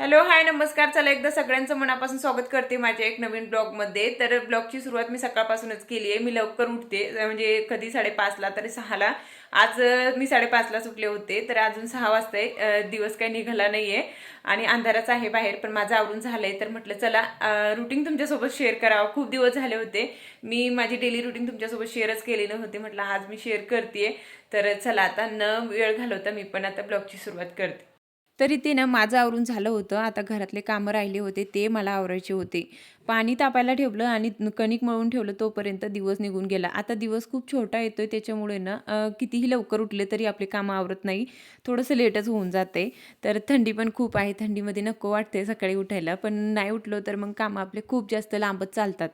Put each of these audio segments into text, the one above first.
Hello hi नमस्कार. चला एकदा सगळ्यांचं मनापासून स्वागत करते माझ्या एक नवीन ब्लॉगमध्ये. तर ब्लॉगची सुरुवात मी सकाळपासूनच केली आहे. मी लवकर उठते. म्हणजे कधी साडेपाचला तरी सहाला. आज मी साडेपाचला सुटले होते. तर अजून सहा वाजताय. आहे दिवस काही निघाला नाहीये. आणि अंधाराच आहे बाहेर पण माझं आवरून झालंय. तर म्हटलं चला रुटीन तुमच्यासोबत शेअर करावं. खूप दिवस झाले होते. मी माझी डेली रुटीन तुमच्यासोबत शेअरच केली नव्हती म्हटलं आज मी शेअर करते तर चला आता न वेळ घालवता मी पण आता ब्लॉगची सुरुवात करते. तरी ते ना माझं आवरून झालं होतं. आता घरातले कामं राहिले होते ते मला आवरायचे होते. पाणी तापायला ठेवलं आणि कणिक मळून ठेवलं तोपर्यंत दिवस निघून गेला. आता दिवस खूप छोटा येतोय त्याच्यामुळे ना कितीही लवकर उठले तरी आपले कामं आवरत नाही. थोडंसं लेटच होऊन जाते. तर थंडी पण खूप आहे. थंडीमध्ये नको वाटते सकाळी उठायला. पण नाही उठलो तर मग कामं आपले खूप जास्त लांबच चालतात.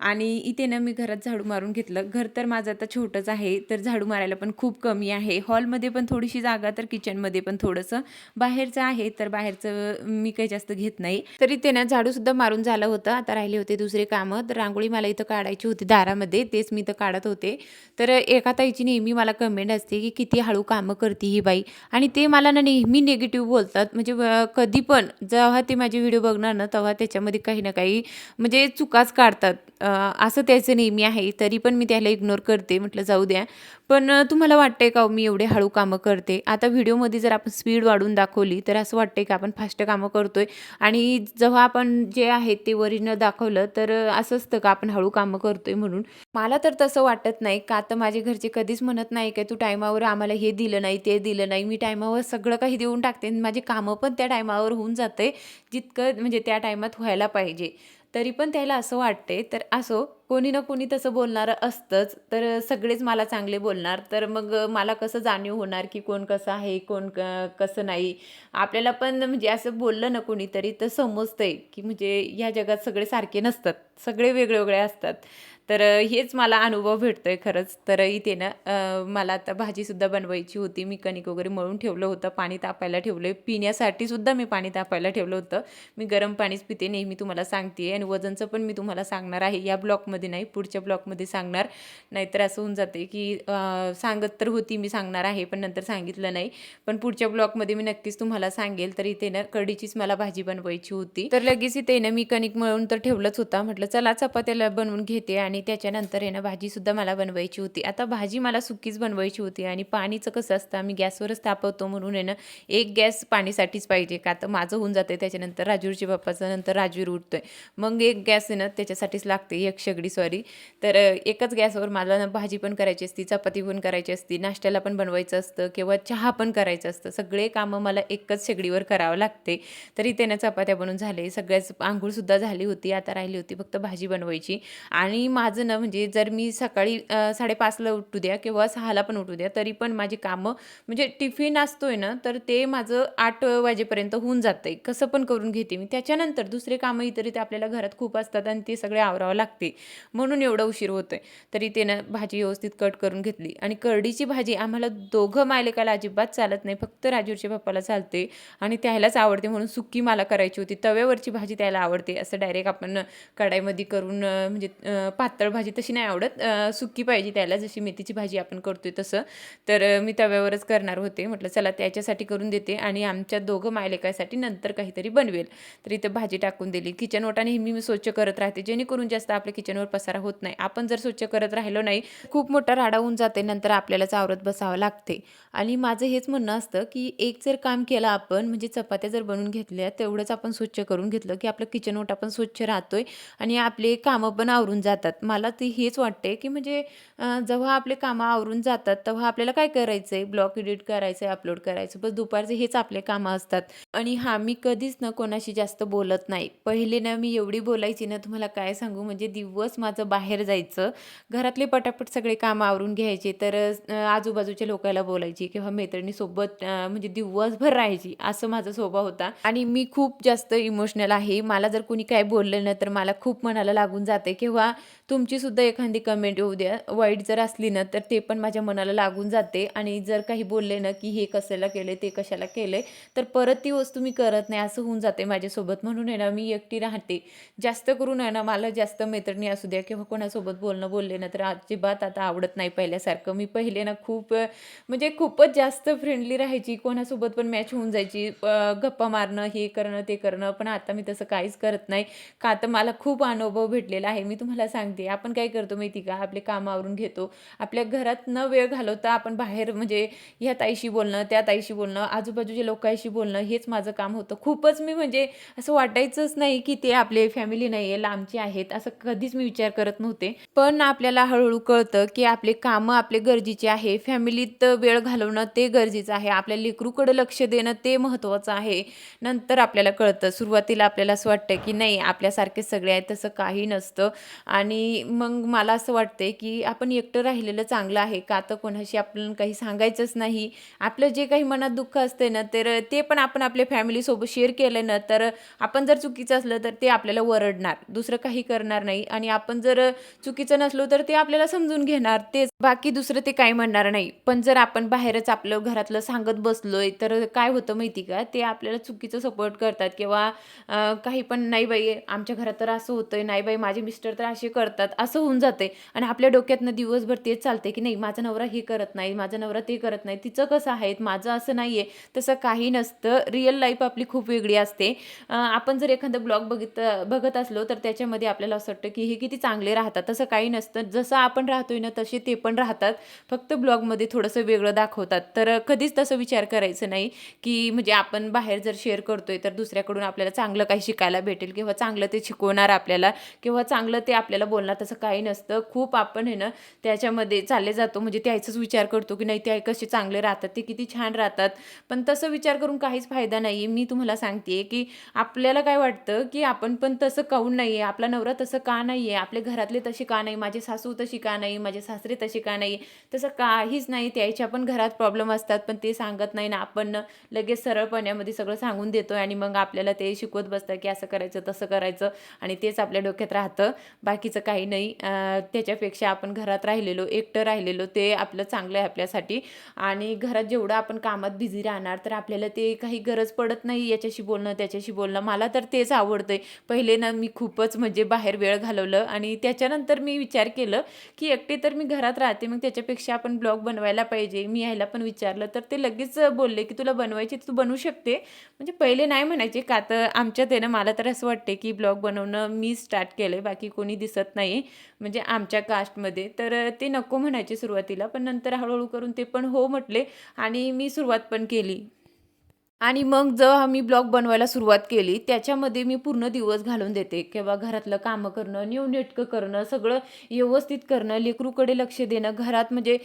आणि इथे ना मी घरात झाडू मारून घेतलं. घर तर माझं आता छोटंच आहे तर झाडू मारायला पण खूप कमी आहे. हॉलमध्ये पण थोडीशी जागा तर किचनमध्ये पण थोडंसं. बाहेरचं आहे तर बाहेरचं मी काही जास्त घेत नाही. तरी इथे ना झाडूसुद्धा मारून झालं होतं. आता राहिले होते दुसरे कामं. तर रांगोळी मला इथं काढायची होती दारामध्ये तेच मी इथं काढत होते. तर एका ताईची नेहमी मला कमेंट असते की किती हळू कामं करते ही बाई. आणि ते मला ना नेहमी निगेटिव्ह बोलतात. म्हणजे कधी पण जेव्हा ते माझे व्हिडिओ बघणार ना तेव्हा त्याच्यामध्ये काही ना काही म्हणजे चुकाच काढतात. असं त्याचं नेहमी आहे तरी पण मी त्याला इग्नोर करते म्हटलं जाऊ द्या. पण तुम्हाला वाटतंय का हो मी एवढे हळू कामं करते? आता व्हिडिओमध्ये जर आपण स्पीड वाढून दाखवली तर असं वाटतंय का आपण फास्ट कामं करतोय. आणि जेव्हा आपण जे आहे ते ओरिजिनल दाखवलं तर असं असतं का आपण हळू कामं करतोय म्हणून? मला तर तसं वाटत नाही का तर माझे घरचे कधीच म्हणत नाही का तू टायमावर आम्हाला हे दिलं नाही ते दिलं नाही. मी टायमावर सगळं काही देऊन टाकते आणि माझे कामं पण त्या टायमावर होऊन जाते जितकं म्हणजे त्या टायमात व्हायला पाहिजे. तरी पण त्याला असं वाटते तर असो कोणी ना कोणी तसं बोलणारं असतंच. तर सगळेच मला चांगले बोलणार. तर मग मला कसं जाणीव होणार की कोण कसं आहे कोण क कसं नाही? आपल्याला पण म्हणजे असं बोललं ना कोणीतरी तर समजतंय की म्हणजे ह्या जगात सगळे सारखे नसतात. सगळे वेगळे वेगळे असतात. तर हेच मला अनुभव भेटतो आहे खरंच. तर इथे ना मला आता भाजीसुद्धा बनवायची होती. मी कणिक वगैरे मळून ठेवलं होतं. पाणी तापायला ठेवलं आहे पिण्यासाठीसुद्धा मी पाणी तापायला ठेवलं होतं. मी गरम पाणीच पिते नेहमी तुम्हाला सांगते. आणि वजनचं पण मी तुम्हाला सांगणार आहे. या ब्लॉकमध्ये नाही पुढच्या ब्लॉकमध्ये सांगणार. नाहीतर असं होऊन जाते की सांगत तर होती मी सांगणार आहे. पण नंतर सांगितलं नाही. पण पुढच्या ब्लॉकमध्ये मी नक्कीच तुम्हाला सांगेल. तर इथे ना कढीचीच मला भाजी बनवायची होती. तर लगेच इथे ना मी कणिक मळून तर ठेवलंच होता. म्हटलं चला चपात्याला बनवून घेते आणि त्याच्यानंतर आहे ना भाजीसुद्धा मला बनवायची होती. आता भाजी मला सुकीच बनवायची होती आणि पाणीचं कसं असतं आम्ही गॅसवरच तापवतो म्हणून आहे ना एक गॅस पाणीसाठीच पाहिजे. का तर माझं होऊन जाते त्याच्यानंतर राजूरच्या बाप्पाचं नंतर राजवीर उठतोय मग एक गॅस आहे ना त्याच्यासाठीच लागते एक शेगडी सॉरी तर एकच गॅसवर मला ना भाजी पण करायची असती चपाती पण करायची असती नाश्त्याला पण बनवायचं असतं किंवा चहा पण करायचं असतं. सगळे कामं मला एकच शेगडीवर करावं लागते. तरी त्यानं चपात्या बनवून झाले. सगळ्याच आंघोळसुद्धा झाली होती आता राहिली होती फक्त भाजी बनवायची. आणि माझं माझं ना म्हणजे जर मी सकाळी साडेपाचला उठू द्या किंवा सहाला पण उठू द्या तरी पण माझी कामं म्हणजे टिफिन असतोय ना तर ते माझं आठ वाजेपर्यंत होऊन जातंय. कसं पण करून घेते मी. त्याच्यानंतर दुसरे कामं इतरित आपल्याला घरात खूप असतात आणि ते सगळे आवरावं लागते. म्हणून एवढं उशीर होतोय. तरी ते ना भाजी व्यवस्थित कट करून घेतली. आणि करडीची भाजी आम्हाला दोघं मायलेकाला अजिबात चालत नाही. फक्त राजूरच्या पप्पाला चालते आणि त्यालाच आवडते म्हणून सुक्की मला करायची होती. तव्यावरची भाजी त्याला आवडते. असं डायरेक्ट आपण कढाईमध्ये करून म्हणजे पात पातळ भाजी तशी नाही आवडत. सुकी पाहिजे त्याला जशी मेथीची भाजी आपण करतोय तसं. तर मी तव्यावरच करणार होते. म्हटलं चला त्याच्यासाठी करून देते आणि आमच्या दोघं मायलेकायसाठी नंतर काहीतरी बनवेल. तर इथं भाजी टाकून दिली. किचन ओटा नेहमी मी स्वच्छ करत राहते. जेणेकरून जास्त आपल्या किचनवर पसारा होत नाही. आपण जर स्वच्छ करत राहिलो नाही खूप मोठा राडा होऊन जाते. नंतर आपल्याला चावरत बसावं लागते. आणि माझं हेच म्हणणं असतं की एक जर काम केलं आपण म्हणजे चपात्या जर बनवून घेतल्या तेवढंच आपण स्वच्छ करून घेतलं की आपलं किचन ओटा पण स्वच्छ राहतोय आणि आपले कामं पण आवरून जातात. मला ते हेच वाटते की म्हणजे जेव्हा आपले कामं आवरून जातात तेव्हा आपल्याला काय करायचं आहे ब्लॉग एडिट करायचं आहे अपलोड करायचं बस दुपारचे हेच आपले कामं असतात. आणि हा मी कधीच ना कोणाशी जास्त बोलत नाही. पहिले ना मी एवढी बोलायची ना तुम्हाला काय सांगू? म्हणजे दिवस माझं बाहेर जायचं. घरातले पटापट सगळे कामं आवरून घ्यायचे तर आजूबाजूच्या लोकांना बोलायची किंवा मैत्रिणीसोबत म्हणजे दिवसभर राहायची असं माझा स्वभाव होता. आणि मी खूप जास्त इमोशनल आहे. मला जर कोणी काय बोललं ना तर मला खूप मनाला लागून जाते. किंवा तुमची सुद्धा एखादी कमेंट येऊ द्या. वाईट जर असली ना तर ते पण माझ्या मनाला लागून जाते. आणि जर काही बोलले ना की हे कशाला केले ते कशाला केले तर परत ती वस्तू मी करत नाही. असं होऊन जाते माझ्यासोबत. म्हणून आहे ना मी एकटी राहते. जास्त करून आहे ना मला जास्त मैत्रिणी असू द्या किंवा कोणासोबत बोलणं बोलले ना तर अजिबात आता आवडत नाही पहिल्यासारखं. मी पहिले ना खूप म्हणजे खूपच जास्त फ्रेंडली राहायची. कोणासोबत पण मॅच होऊन जायची. गप्पा मारणं हे करणं ते करणं. पण आता मी तसं काहीच करत नाही. का तर मला खूप अनुभव भेटलेला आहे. मी तुम्हाला सांगते. आपण काय करतो माहिती का? आपले कामावरून घेतो. आपल्या घरात न वेळ घालवता आपण बाहेर म्हणजे ह्या ताईशी बोलणं त्या ताईशी बोलणं आजूबाजूच्या लोकांशी बोलणं हेच माझं काम होतं. खूपच मी म्हणजे असं वाटायचंच नाही की ते आपले फॅमिली नाही आहे लांबचे आहेत असं कधीच मी विचार करत नव्हते. पण आपल्याला हळूहळू कळतं की आपले कामं आपले गरजेचे आहे. फॅमिलीत वेळ घालवणं ते गरजेचं आहे. आपल्या लेकरूकडं लक्ष देणं ते महत्त्वाचं आहे. नंतर आपल्याला कळतं. सुरुवातीला आपल्याला असं वाटतं की नाही आपल्यासारखे सगळे आहेत तसं काही नसतं. आणि मग मला असं वाटतंय की आपण एकटं राहिलेलं चांगलं आहे. का तर कोणाशी आपण काही सांगायचंच नाही. आपलं जे काही मनात दुःख असते ना तर ते पण आपण आपल्या फॅमिलीसोबत शेअर केलं ना तर आपण जर चुकीचं असलं तर ते आपल्याला वरडणार. दुसरं काही करणार नाही. आणि आपण जर चुकीचं नसलो तर ते आपल्याला समजून घेणार. तेच बाकी दुसरं ते काही म्हणणार नाही. पण जर आपण बाहेरच आपलं घरातलं सांगत बसलोय तर काय होतं माहिती का? ते आपल्याला चुकीचं सपोर्ट करतात किंवा काही पण नाही बाई आमच्या घरात तर असं होतंय नाही बाई माझे मिस्टर तर असे करतात. असं होऊन जाते आणि आपल्या डोक्यातनं दिवसभर तेच चालते की नाही माझा नवरा हे करत नाही माझा नवरा ते करत नाही तिचं कसं आहे? माझं असं नाही आहे तसं काही नसतं. रिअल लाईफ आपली खूप वेगळी असते. आपण जर एखादं ब्लॉग बघित बघत असलो तर त्याच्यामध्ये आपल्याला असं वाटतं की हे किती चांगले राहतात. तसं काही नसतं. जसं आपण राहतोय ना तसे ते पण राहतात. फक्त ब्लॉगमध्ये थोडंसं वेगळं दाखवतात. तर कधीच तसं विचार करायचं नाही की म्हणजे आपण बाहेर जर शेअर करतोय तर दुसऱ्याकडून आपल्याला चांगलं काही शिकायला भेटेल किंवा चांगलं ते शिकवणार आपल्याला किंवा चांगलं ते आपल्याला बोलणार तसं काही नसतं. खूप आपण आहे ना त्याच्यामध्ये चालले जातो. म्हणजे त्याचाच विचार करतो की नाही ते कसे चांगले राहतात ते किती छान राहतात. पण तसं विचार करून काहीच फायदा नाही. मी तुम्हाला सांगते की आपल्याला काय वाटतं की आपण पण तसं काऊन नाही आहे आपला नवरा तसं का नाही आहे आपले घरातले तसे का नाही? माझे सासू तशी का नाही? माझे सासरे तसे का नाही? तसं काहीच नाही त्याच्या पण घरात प्रॉब्लेम असतात पण ते सांगत नाही ना. आपण लगेच सरळपण्यामध्ये सगळं सांगून देतो आणि मग आपल्याला ते शिकवत बसतं की असं करायचं तसं करायचं आणि तेच आपल्या डोक्यात राहतं. बाकीचं काही नाही. त्याच्यापेक्षा आपण घरात राहिलेलो एकटं राहिलेलो ते आपलं चांगलं आहे आपल्यासाठी. आणि घरात जेवढं आपण कामात बिझी राहणार तर आपल्याला ते काही गरज पडत नाही याच्याशी बोलणं त्याच्याशी बोलणं. मला तर तेच आवडतंय. पहिले ना मी खूपच म्हणजे बाहेर वेळ घालवलं आणि त्याच्यानंतर मी विचार केलं की एकटे तर मी घरात राहते मग त्याच्यापेक्षा आपण ब्लॉग बनवायला पाहिजे. मी यायला पण विचारलं तर ते लगेच बोलले की तुला बनवायची तू बनवू शकते. म्हणजे पहिले नाही म्हणायचे का तर आमच्यात आहे ना मला तर असं वाटते की ब्लॉग बनवणं मी स्टार्ट केलं आहे बाकी कोणी दिसत नाही. म्हणजे आमच्या कास्टमध्ये. तर ते नको म्हणायचे सुरुवातीला पण नंतर हळूहळू करून ते पण हो म्हटले आणि मी सुरुवात पण केली. आणि मग जेव्हा मी ब्लॉग बनवायला सुरुवात केली त्याच्यामध्ये मी पूर्ण दिवस घालून देते. किंवा घरातलं कामं करणं नीवनेटकं करणं सगळं व्यवस्थित करणं लेकरूकडे लक्ष देणं घरात म्हणजे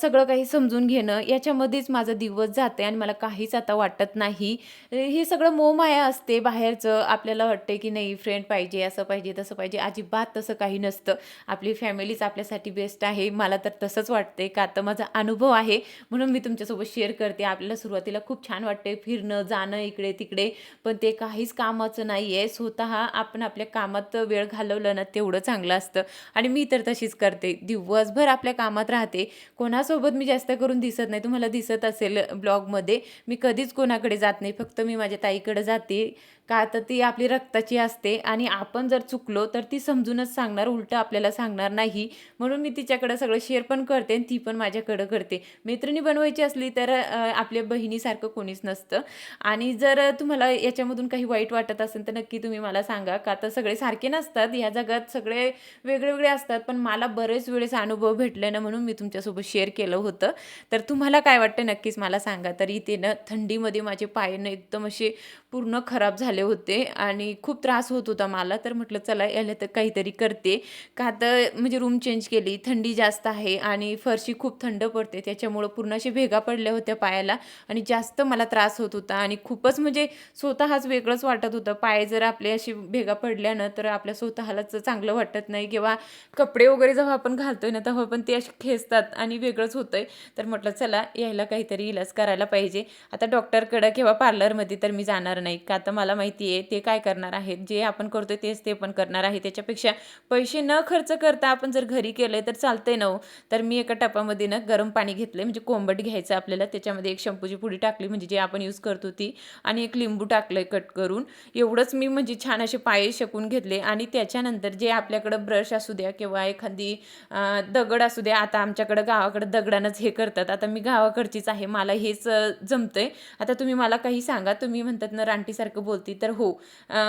सगळं काही समजून घेणं याच्यामध्येच माझा दिवस जाते आणि मला काहीच आता वाटत नाही. हे सगळं मोमाया असते बाहेरचं. आपल्याला वाटते की नाही फ्रेंड पाहिजे असं पाहिजे तसं पाहिजे. अजिबात तसं काही नसतं. आपली फॅमिलीच आपल्यासाठी बेस्ट आहे. मला तर तसंच वाटते का? तर माझा अनुभव आहे. म्हणून मी तुमच्यासोबत शेअर करते. आपल्याला सुरुवातीला खूप छान वाटते फिरणं जाणं इकडे तिकडे. पण ते काहीच कामाचं नाही आहे स्वतः आपण आपल्या कामात वेळ घालवलं ना तेवढं चांगलं असतं. आणि मी तर तशीच करते. दिवसभर आपल्या कामात राहते. कोणासोबत मी जास्त करून दिसत नाही. तुम्हाला दिसत असेल ब्लॉगमध्ये. मी कधीच कोणाकडे जात नाही. फक्त मी माझ्या ताईकडे जाते. का तर ती आपली रक्ताची असते आणि आपण जर चुकलो तर ती समजूनच सांगणार उलटं आपल्याला सांगणार नाही. म्हणून मी तिच्याकडं सगळं शेअर पण करते आणि ती पण माझ्याकडं करते. मैत्रिणी बनवायची असली तर आपल्या बहिणीसारखं कोणीच नसतं. आणि जर तुम्हाला याच्यामधून काही वाईट वाटत असेल तर नक्की तुम्ही मला सांगा. का तर सगळे सारखे नसतात. ह्या जगात सगळे वेगळे वेगळे असतात. पण मला बरेच वेळेस अनुभव भेटले ना म्हणून मी तुमच्यासोबत शेअर केलं होतं. तर तुम्हाला काय वाटतं नक्कीच मला सांगा. तर इथे ना थंडीमध्ये माझे पाय ना एकदम असे पूर्ण खराब झाले होते आणि खूप त्रास होत होता मला. तर म्हटलं चला याला तर काहीतरी करते. का तर म्हणजे रूम चेंज केली थंडी जास्त आहे आणि फरशी खूप थंड पडते त्याच्यामुळं पूर्ण अशी भेगा पडल्या होत्या पायाला आणि जास्त मला त्रास होत होता आणि खूपच म्हणजे स्वतःच वेगळंच वाटत होतं. पाय जर आपले अशी भेगा पडल्यानं तर आपल्या स्वतःलाच चांगलं वाटत नाही किंवा कपडे वगैरे जेव्हा आपण घालतोय ना तेव्हा पण ते असे खेचतात आणि वेगळंच होतंय. तर म्हटलं चला यायला काहीतरी इलाज करायला पाहिजे. आता डॉक्टरकडं किंवा पार्लरमध्ये तर मी जाणार नाही. का तर मला माहिती आहे ते काय करणार आहेत जे आपण करतोय तेच ते पण करणार आहे. त्याच्यापेक्षा पैसे न खर्च करता आपण जर घरी केलं तर चालतंय ना हो. तर मी एका टपामध्ये ना गरम पाणी घेतलं म्हणजे कोंबट घ्यायचं आपल्याला त्याच्यामध्ये एक शंपूची पुडी टाकली म्हणजे जे आपण यूज करतो ती आणि एक लिंबू टाकलं कट करून. एवढंच मी म्हणजे छान असे पाय शकून घेतले आणि त्याच्यानंतर जे आपल्याकडं ब्रश असू द्या किंवा एखादी दगड असू द्या आता आमच्याकडं गावाकडं दगडानंच हे करतात. आता मी गावाकडचीच आहे मला हेच जमतंय. आता तुम्ही मला काही सांगा तुम्ही म्हणतात ना रानटीसारखं बोलते तर हो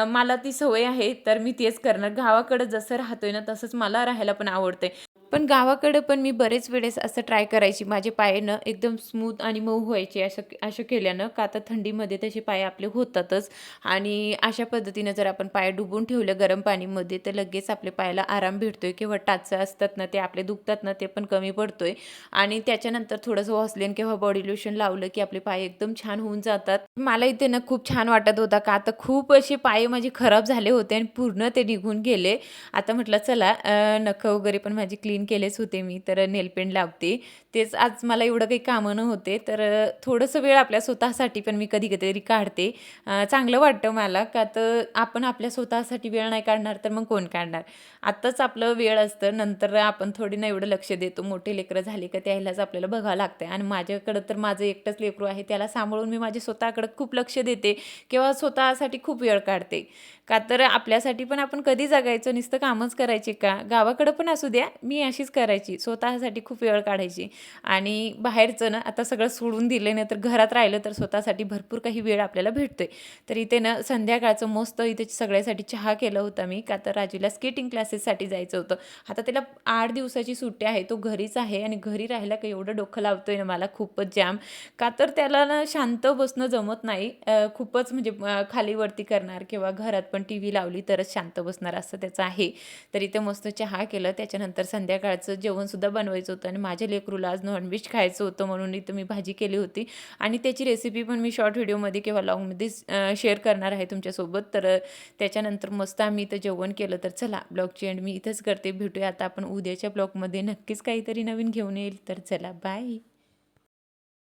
मला ती सवय आहे तर मी तेच करणार. गावाकडं जसं राहतोय ना तसंच मला राहायला पण आवडतंय. पण गावाकडं पण मी बरेच वेळेस असं ट्राय करायची. माझे पाय एकदम स्मूथ आणि मऊ व्हायचे असं असं केल्यानं. का आता थंडीमध्ये तसे पाय आपले होतातच. आणि अशा पद्धतीनं जर आपण पाय डुबून ठेवलं गरम पाणीमध्ये तर लगेच आपल्या पायाला आराम भेटतोय किंवा टाचं असतात ना ते आपले दुखतात ना ते पण कमी पडतोय. आणि त्याच्यानंतर थोडंसं वॉसलेन किंवा बॉडी लोशन लावलं की आपले पाय एकदम छान होऊन जातात. मला इथे ना खूप छान वाटत होता. का आता खूप असे पाय माझे खराब झाले होते आणि पूर्ण ते निघून गेले. आता म्हटलं चला नखं वगैरे पण माझी क्लीन केलेच होते मी तर नेलपेंट लावते. तेच आज मला एवढं काही कामं नव्हते तर थोडंसं वेळ आपल्या स्वतःसाठी पण मी कधी कधीतरी काढते. चांगलं वाटतं मला का तर आपण आपल्या स्वतःसाठी वेळ नाही काढणार तर मग कोण काढणार? आत्ताच आपलं वेळ असतं नंतर आपण थोडी ना एवढं लक्ष देतो मोठे लेकरं झाले का त्यालाच आपल्याला बघावं लागतं आणि माझ्याकडं तर माझं एकटंच लेकरू आहे त्याला सांभाळून मी माझ्या स्वतःकडं खूप लक्ष देते किंवा स्वतःसाठी खूप वेळ काढते. का तर आपल्यासाठी पण आपण कधी जगायचं नुसतं कामच करायचे का? गावाकडं पण असू द्या मी अशीच करायची. स्वतःसाठी खूप वेळ काढायची. आणि बाहेरचं ना आता सगळं सोडून दिलं ना तर घरात राहिलं तर स्वतःसाठी भरपूर काही वेळ आपल्याला भेटतोय. तर इथे ना संध्याकाळचं मस्त इथे सगळ्यासाठी चहा केला होता मी. का तर राजूला स्केटिंग क्लासेससाठी जायचं होतं. आता त्याला आठ दिवसाची सुट्टी आहे. तो घरीच आहे आणि घरी राहायला काही एवढं डोकं लावतोय ना मला खूपच जाम का तर त्याला ना शांत बसणं जमत नाही. खूपच म्हणजे खालीवरती खाली वरती करणार किंवा घरात पण टी व्ही लावली तरच शांत बसणार असं त्याचं आहे. तर इथे मस्त चहा केलं. त्याच्यानंतर संध्याकाळ संध्याकाळचं जेवणसुद्धा बनवायचं होतं आणि माझ्या लेकरूला आज नॉनव्हेज खायचं होतं म्हणून इथं मी भाजी केली होती. आणि त्याची रेसिपी पण मी शॉर्ट व्हिडिओमध्ये किंवा लॉंगमध्ये शेअर करणार आहे तुमच्यासोबत. तर त्याच्यानंतर मस्त आम्ही इथं जेवण केलं. तर चला ब्लॉगची एंड मी इथंच करते. भेटूया आता आपण उद्याच्या ब्लॉगमध्ये नक्कीच काहीतरी नवीन घेऊन येईल. तर चला बाय